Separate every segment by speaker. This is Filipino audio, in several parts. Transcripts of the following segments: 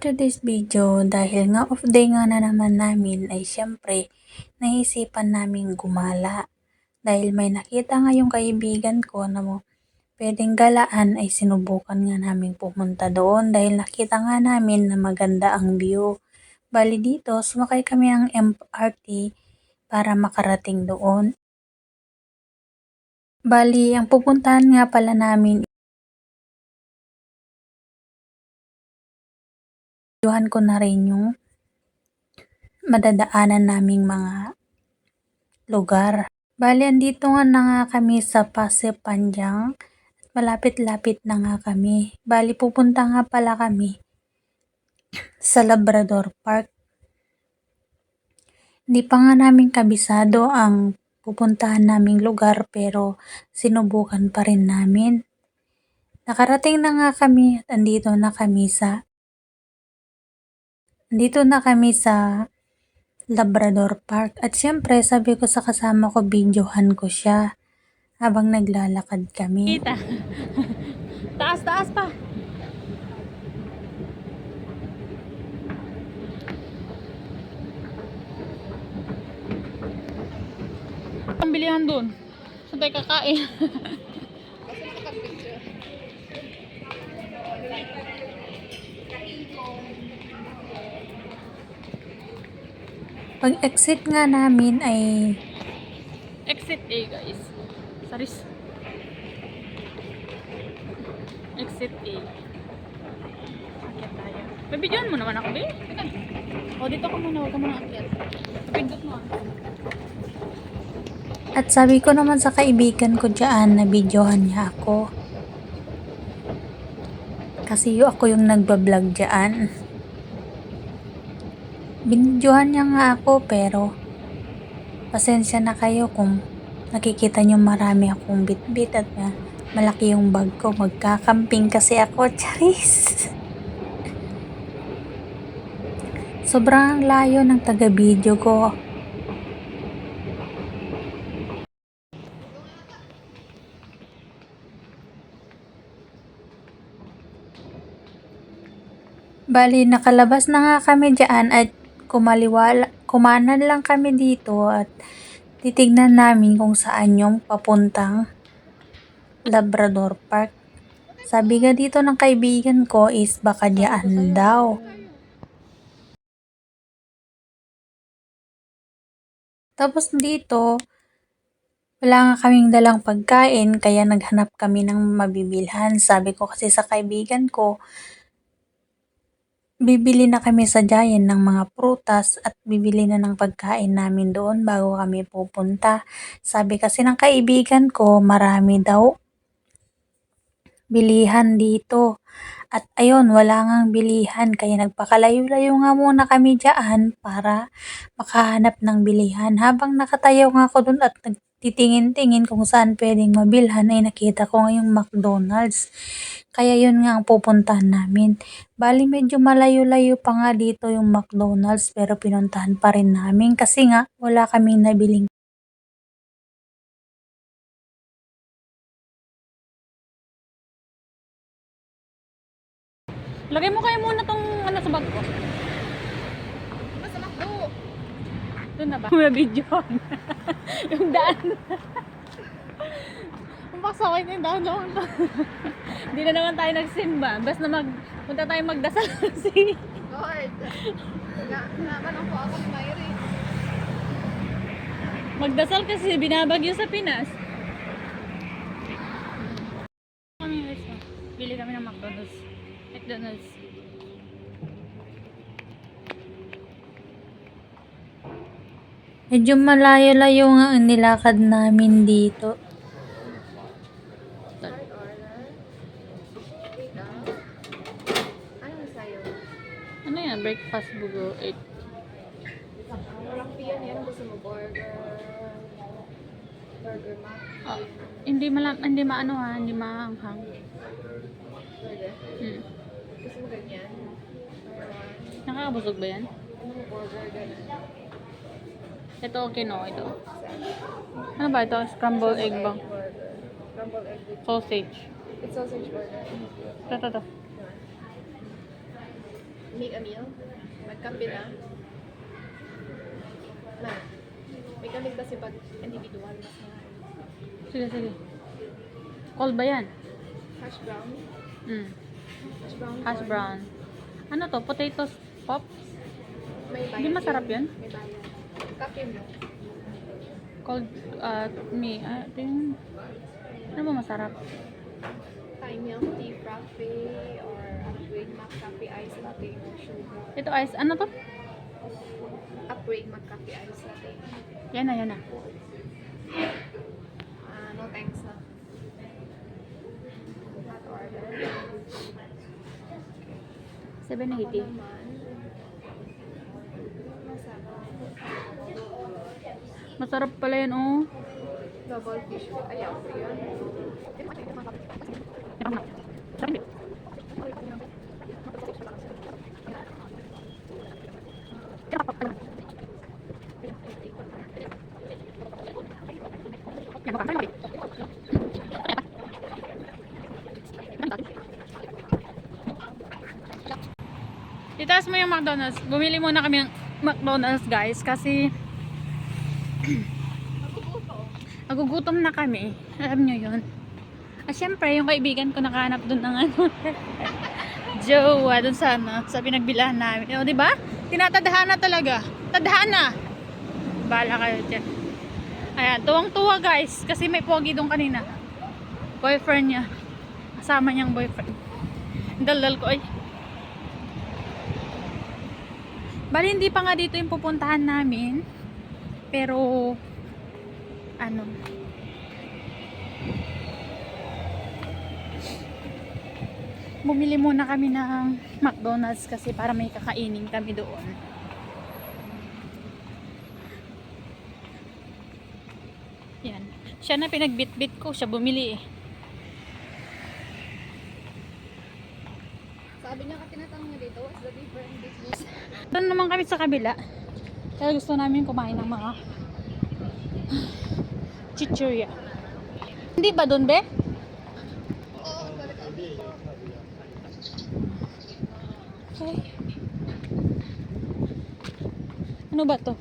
Speaker 1: today's video, dahil nga off day nga na naman namin, ay syempre, naisipan namin gumala. Dahil may nakita nga yung kaibigan ko na mo, pwedeng galaan ay sinubukan nga namin pumunta doon dahil nakita nga namin na maganda ang view. Bali dito, sumakay kami ng MRT para makarating doon. Bali, ang pupuntahan nga pala namin videohan ko na rin yung madadaanan naming mga lugar. Bali, andito nga na nga kami sa Pasir Panjang. Malapit-lapit na nga kami. Bali, pupunta nga pala kami sa Labrador Park. Hindi pa nga namin kabisado ang pupuntahan naming lugar pero sinubukan pa rin namin. Nakarating na nga kami at andito na kami sa Dito na kami sa Labrador Park. At syempre, sabi ko sa kasama ko, videohan ko siya habang naglalakad kami.
Speaker 2: Kita. taas, taas pa. Ang bilihan doon. Saan tayo kakain?
Speaker 1: Pag exit nga namin ay
Speaker 2: Exit A, guys. Saris. Exit A. Akyat tayo. Babidyoan mo naman ako, be. Teka. O, dito ka muna. Huwag ka muna akyat. Pindot mo. ah.
Speaker 1: At sabi ko naman sa kaibigan ko dyan na videohan niya ako. Kasi yung ako yung nagbablog dyan. Binidyohan niya nga ako pero pasensya na kayo kung nakikita niyo marami akong bitbit at uh, malaki yung bag ko. Magkakamping kasi ako. Charis! Sobrang layo ng taga-video ko. Bali, nakalabas na nga kami dyan at kumaliwala, kumanan lang kami dito at titignan namin kung saan yung papuntang Labrador Park. Sabi nga dito ng kaibigan ko is baka diyan daw. Tapos dito, wala nga kaming dalang pagkain kaya naghanap kami ng mabibilhan. Sabi ko kasi sa kaibigan ko, bibili na kami sa Giant ng mga prutas at bibili na ng pagkain namin doon bago kami pupunta. Sabi kasi ng kaibigan ko, marami daw bilihan dito. At ayun, wala ngang bilihan kaya nagpakalayo-layo nga muna kami dyan para makahanap ng bilihan. Habang nakatayo nga ako doon at nagtitingin-tingin kung saan pwedeng mabilhan ay nakita ko nga yung McDonald's. Kaya yun nga ang pupuntahan namin. Bali medyo malayo-layo pa nga dito yung McDonald's pero pinuntahan pa rin namin kasi nga wala kaming nabiling
Speaker 2: Lagay mo kayo muna tong ano sa bag ko.
Speaker 3: Basta makdo.
Speaker 2: Doon na ba? May video. yung daan. Ang pasaway na yung daan doon. Hindi na naman tayo nagsimba. Basta mag, punta tayo magdasal kasi.
Speaker 3: Lord. Na, naman ako ako ni Mayri.
Speaker 2: Magdasal kasi binabagyo sa Pinas. Kami oh. Bili kami ng McDonald's. McDonald's.
Speaker 1: Medyo malayo-layo nga ang nilakad namin dito.
Speaker 3: Ano
Speaker 2: yan? Breakfast bugo 8.
Speaker 3: Walang piyan yan. Gusto mo burger. Burger ma.
Speaker 2: Oh, hindi malam, hindi maano ha, hindi maanghang.
Speaker 3: Burger.
Speaker 2: Hmm.
Speaker 3: Gusto mo ganyan?
Speaker 2: Nakakabusog ba yan? Ito okay no, ito. Ano ba ito? Scrambled egg bang?
Speaker 3: Burger. Crumbled egg with
Speaker 2: Sausage.
Speaker 3: It's sausage burger.
Speaker 2: Ito, ito, ito.
Speaker 3: make a meal. Magkape na. Na. May kamig kasi pag individual.
Speaker 2: Sige, sige. Cold ba yan?
Speaker 3: Hash brown.
Speaker 2: Mm.
Speaker 3: Hash brown.
Speaker 2: Hash brown. Ano to? Potatoes pop?
Speaker 3: May
Speaker 2: Hindi masarap yun?
Speaker 3: May bayad. Kape mo.
Speaker 2: Cold, uh, me. Ah, ito yung... Ano ba masarap?
Speaker 3: Thai milk tea frappe or upgrade McCafe ice latte or sugar.
Speaker 2: Ito ice, ano to?
Speaker 3: Upgrade McCafe ice latte.
Speaker 2: Yan na, yan na.
Speaker 3: Ah, no thanks na. Not order.
Speaker 2: 780.
Speaker 3: Ako naman. Masarap.
Speaker 2: Pala yan, oh.
Speaker 3: Double fish. Ayaw ko yun.
Speaker 2: Itaas mo yung McDonald's. Bumili muna kami ng McDonald's, guys, kasi nagugutom na kami. Alam nyo yun. At syempre, yung kaibigan ko nakahanap dun ng ano, jowa dun sa ano, sa pinagbilahan namin. O, di ba? Tinatadhana talaga. Tadhana! Bahala kayo dyan. Ayan, tuwang-tuwa guys, kasi may pogi dun kanina. Boyfriend niya. Kasama niyang boyfriend. Daldal ko, ay, Bali, hindi pa nga dito yung pupuntahan namin. Pero, ano, bumili muna kami ng McDonald's kasi para may kakainin kami doon. Yan. Siya na pinagbitbit ko, siya bumili eh.
Speaker 3: Sabi niya, tinatanong niya dito, what's the difference business?
Speaker 2: Doon naman kami sa kabila. Kaya gusto namin kumain ng mga chichurya. Hindi ba doon, be? Okay. Ano ba to?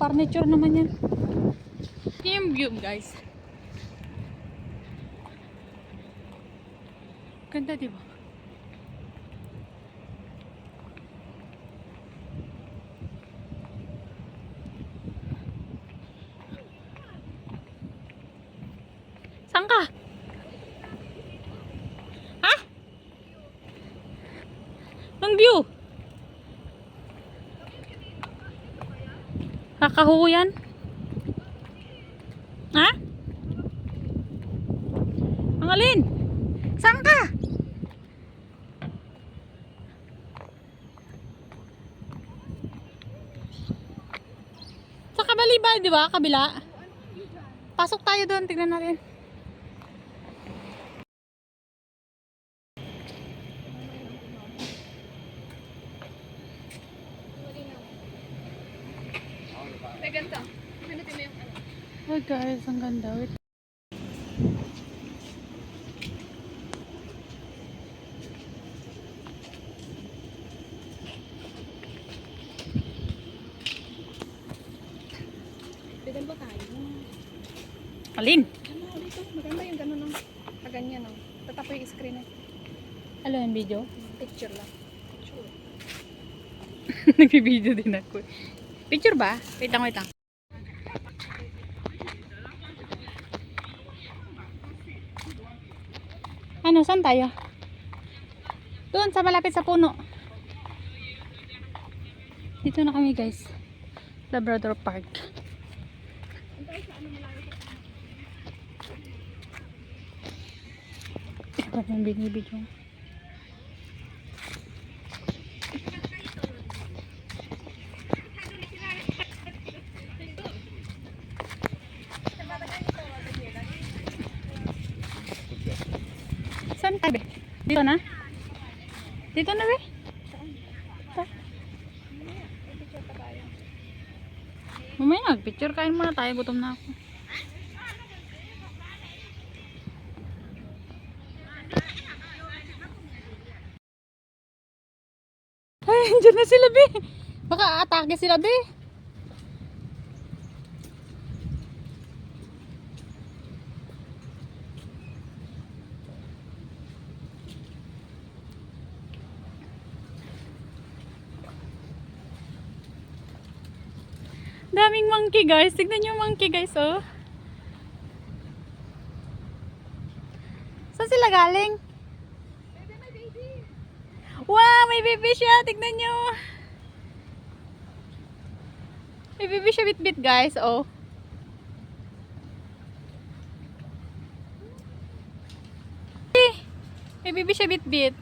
Speaker 2: Furniture naman yan. Yan yung view, guys. Ganda, di ba? Saan ka? Ha? Ang view? Kakahuyan? Ha? Ang alin? Saan ka? Sa kabali ba, di ba? Kabila. Pasok tayo doon, tignan natin.
Speaker 3: May ganito. Pinutin mo yung ano.
Speaker 2: Hi guys, ang ganda. Wait.
Speaker 3: Bigyan ba tayo?
Speaker 2: Alin?
Speaker 3: Ano dito? Maganda yung gano'n no? Kaganyan no? Tatapo yung screen eh.
Speaker 2: Ano yung video?
Speaker 3: Picture lang. Picture.
Speaker 2: Nag-video din ako. Picture ba? Wait lang, wait lang. Ano, saan tayo? Doon, sa malapit sa puno. Dito na kami guys. Labrador Park. Ito yung binibidyo. Saan tayo? be? Dito na? Dito na
Speaker 3: tayo.
Speaker 2: Mamaya nag-picture. Kain muna tayo. Gutom na ako. Diyan na sila, be. Baka atake sila, be. Daming monkey, guys. Tignan yung monkey, guys, oh. Saan sila galing? Wow, may baby siya. Tignan nyo. May baby siya bit-bit, guys. Oh. May baby siya bit-bit.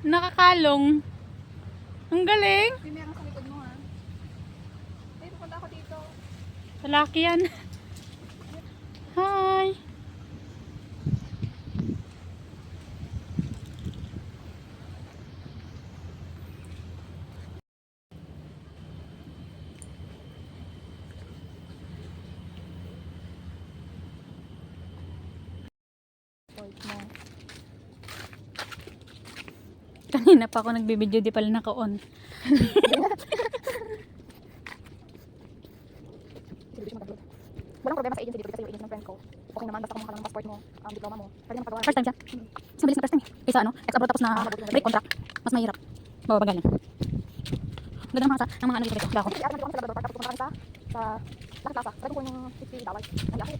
Speaker 2: Nakakalong. Ang galing.
Speaker 3: May meron sa likod mo ha. Ay, pupunta ako dito.
Speaker 2: Lalaki yan. Hi. Kanina pa ako nagbibideo, di pala naka-on.
Speaker 3: Walang problema sa agency dito kasi yung agency ng friend ko. Okay naman, basta kumuha ka ng passport mo, um, diploma mo. Pwede na pagawa.
Speaker 2: First time siya. Mas mabilis na first time eh. Kaysa ano, ex abroad tapos na break contract. Mas mahirap. Babagal lang. Ganda ng mga, sa- ng mga ano dito. Dito ako.
Speaker 3: Kasi araw na kami sa kami sa, sa Las Plaza. Pwede ko yung $50. Ay, ako, try ko lang.
Speaker 2: Para saan naman ito,